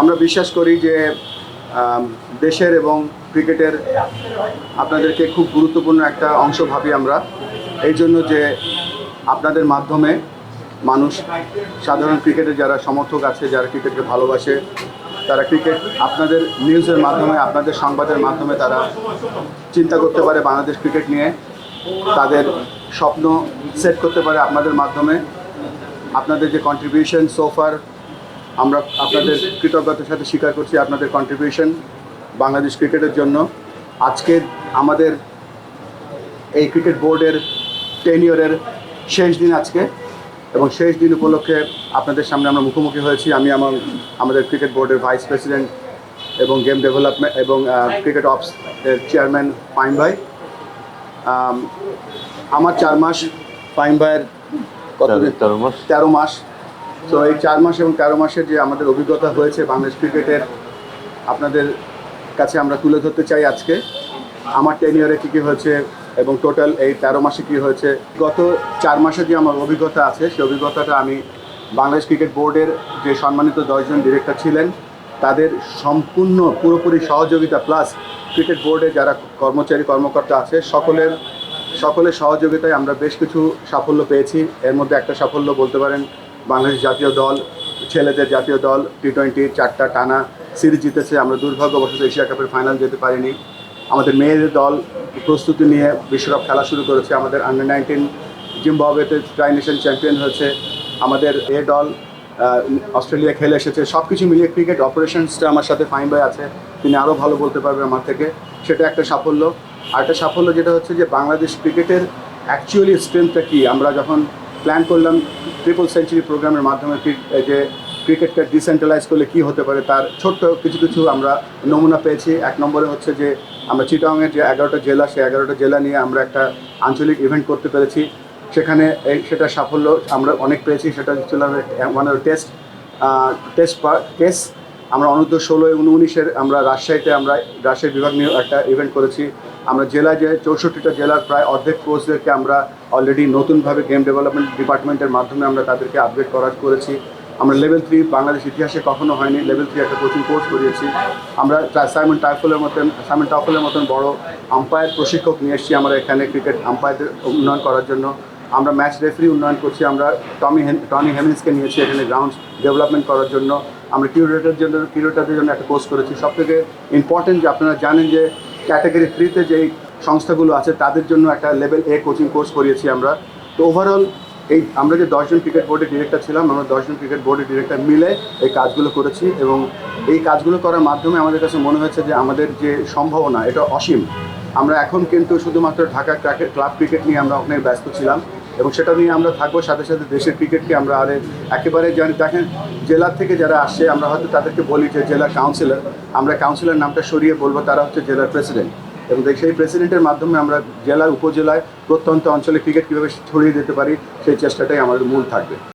আমরা বিশ্বাস করি যে দেশের এবং ক্রিকেটের আপনাদেরকে খুব গুরুত্বপূর্ণ একটা অংশ ভাবি আমরা। এই জন্য যে আপনাদের মাধ্যমে মানুষ, সাধারণ ক্রিকেটের যারা সমর্থক আছে, যারা ক্রিকেটকে ভালোবাসে, তারা ক্রিকেট আপনাদের নিউজের মাধ্যমে, আপনাদের সংবাদের মাধ্যমে তারা চিন্তা করতে পারে বাংলাদেশ ক্রিকেট নিয়ে। তাদের স্বপ্ন সেট করতে পারে আপনাদের মাধ্যমে। আপনাদের যে কন্ট্রিবিউশন সোফার আমরা আপনাদের কৃতজ্ঞতার সাথে স্বীকার করছি আপনাদের কন্ট্রিবিউশন বাংলাদেশ ক্রিকেটের জন্য। আজকে আমাদের এই ক্রিকেট বোর্ডের টেন ইয়ারের শেষ দিন আজকে এবং শেষ দিন উপলক্ষে আপনাদের সামনে আমরা মুখোমুখি হয়েছি। আমি আমার আমাদের ক্রিকেট বোর্ডের ভাইস প্রেসিডেন্ট এবং গেম ডেভেলপমেন্ট এবং ক্রিকেট অপস এর চেয়ারম্যান পাইন ভাই। আমার চার মাস পাইন ভাইয়ের কতদিন তেরো মাস। তেরো মাস। তো এই চার মাস এবং তেরো মাসের যে আমাদের অভিজ্ঞতা হয়েছে বাংলাদেশ ক্রিকেটের, আপনাদের কাছে আমরা তুলে ধরতে চাই আজকে। আমার টেন ইয়ারে কী কী হয়েছে এবং টোটাল এই তেরো মাসে কী হয়েছে? গত চার মাসে যে আমার অভিজ্ঞতা আছে, সেই অভিজ্ঞতাটা আমি বাংলাদেশ ক্রিকেট বোর্ডের যে সম্মানিত দশজন ডিরেক্টর ছিলেন, তাদের সম্পূর্ণ পুরোপুরি সহযোগিতা প্লাস ক্রিকেট বোর্ডে যারা কর্মচারী, কর্মকর্তা আছে, সকলের সকলের সহযোগিতায় আমরা বেশ কিছু সাফল্য পেয়েছি। এর মধ্যে একটা সাফল্য বলতে পারেন বাংলাদেশ জাতীয় দল, ছেলেদের জাতীয় দল টি টোয়েন্টি চারটা টানা সিরিজ জিতেছে। আমরা দুর্ভাগ্যবশত এশিয়া কাপের ফাইনাল যেতে পারিনি। আমাদের মেয়েদের দল প্রস্তুতি নিয়ে বিশ্বকাপ খেলা শুরু করেছে। আমাদের আন্ডার নাইনটিন জিম্বাবুয়েতে ট্রাই নেশন চ্যাম্পিয়ন হয়েছে। আমাদের এ দল অস্ট্রেলিয়া খেলে এসেছে। সব কিছু মিলিয়ে ক্রিকেট অপারেশনসটা আমার সাথে ফাইন ভাই আছে। তিনি আরও ভালো বলতে পারবেন আমার থেকে। সেটা একটা সাফল্য। আর একটা সাফল্য যেটা হচ্ছে যে বাংলাদেশ ক্রিকেটের অ্যাকচুয়ালি স্ট্রেংথটা কী? আমরা যখন প্ল্যান করলাম ট্রিপল সেঞ্চুরি প্রোগ্রামের মাধ্যমে যে ক্রিকেটকে ডিসেন্ট্রালাইজ করলে কী হতে পারে তার ছোট্ট কিছু কিছু আমরা নমুনা পেয়েছি। এক নম্বরে হচ্ছে যে আমরা চিটাংয়ের যে এগারোটা জেলা, সেই এগারোটা জেলা নিয়ে আমরা একটা আঞ্চলিক ইভেন্ট করতে পেরেছি। সেখানে এই সেটা সাফল্য আমরা অনেক পেয়েছি, সেটা ছিল মানে টেস্ট টেস্ট কেস আমরা অনূর্ধ্ব ষোলো এবং উনিশের আমরা রাজশাহীতে আমরা রাজশাহী বিভাগ নিয়ে একটা ইভেন্ট করেছি। আমরা জেলায় যে চৌষট্টিটা জেলার প্রায় অর্ধেক কোচদেরকে আমরা অলরেডি নতুনভাবে গেম ডেভেলপমেন্ট ডিপার্টমেন্টের মাধ্যমে আমরা তাদেরকে আপগ্রেড করার করেছি। আমরা লেভেল থ্রি বাংলাদেশ ইতিহাসে কখনো হয়নি লেভেল থ্রি একটা কোচিং কোর্স করিয়েছি। আমরা সাইমন টাইফলের মতন সাইমন টাইফলের মতন বড় আম্পায়ার প্রশিক্ষক নিয়ে এসেছি আমরা এখানে ক্রিকেট আম্পায়ারদের উন্নয়ন করার জন্য। আমরা ম্যাচ রেফারি উন্নয়ন করছি, আমরা টমি টনি হেমিন্সকে নিয়েছি এখানে গ্রাউন্ড ডেভেলপমেন্ট করার জন্য। আমরা কিউরেটার জন্য কিউরেটারদের জন্য একটা কোর্স করেছি। সব থেকে ইম্পর্টেন্ট যে আপনারা জানেন যে ক্যাটাগরি থ্রিতে যেই সংস্থাগুলো আছে, তাদের জন্য একটা লেভেল এ কোচিং কোর্স করিয়েছি আমরা। তো ওভারঅল এই আমরা যে দশজন ক্রিকেট বোর্ডের ডিরেক্টর ছিলাম, আমরা দশজন ক্রিকেট বোর্ডের ডিরেক্টর মিলে এই কাজগুলো করেছি এবং এই কাজগুলো করার মাধ্যমে আমাদের কাছে মনে হয়েছে যে আমাদের যে সম্ভাবনা, এটা অসীম। আমরা এখন কিন্তু শুধুমাত্র ঢাকা ক্লাব ক্রিকেট নিয়ে আমরা অনেক ব্যস্ত ছিলাম। এবং সেটা নিয়ে আমরা থাকব, সাথে সাথে দেশের ক্রিকেটকে আমরা আরে একেবারে জানি, দেখেন জেলার থেকে যারা আসছে আমরা হয়তো তাদেরকে বলি যে জেলা কাউন্সিলর আমরা কাউন্সিলর নামটা সরিয়ে বলব, তারা হচ্ছে জেলার প্রেসিডেন্ট এবং সেই প্রেসিডেন্টের মাধ্যমে আমরা জেলার উপজেলায় প্রত্যন্ত অঞ্চলে ক্রিকেট কীভাবে ছড়িয়ে দিতে পারি, সেই চেষ্টাটাই আমাদের মূল থাকবে।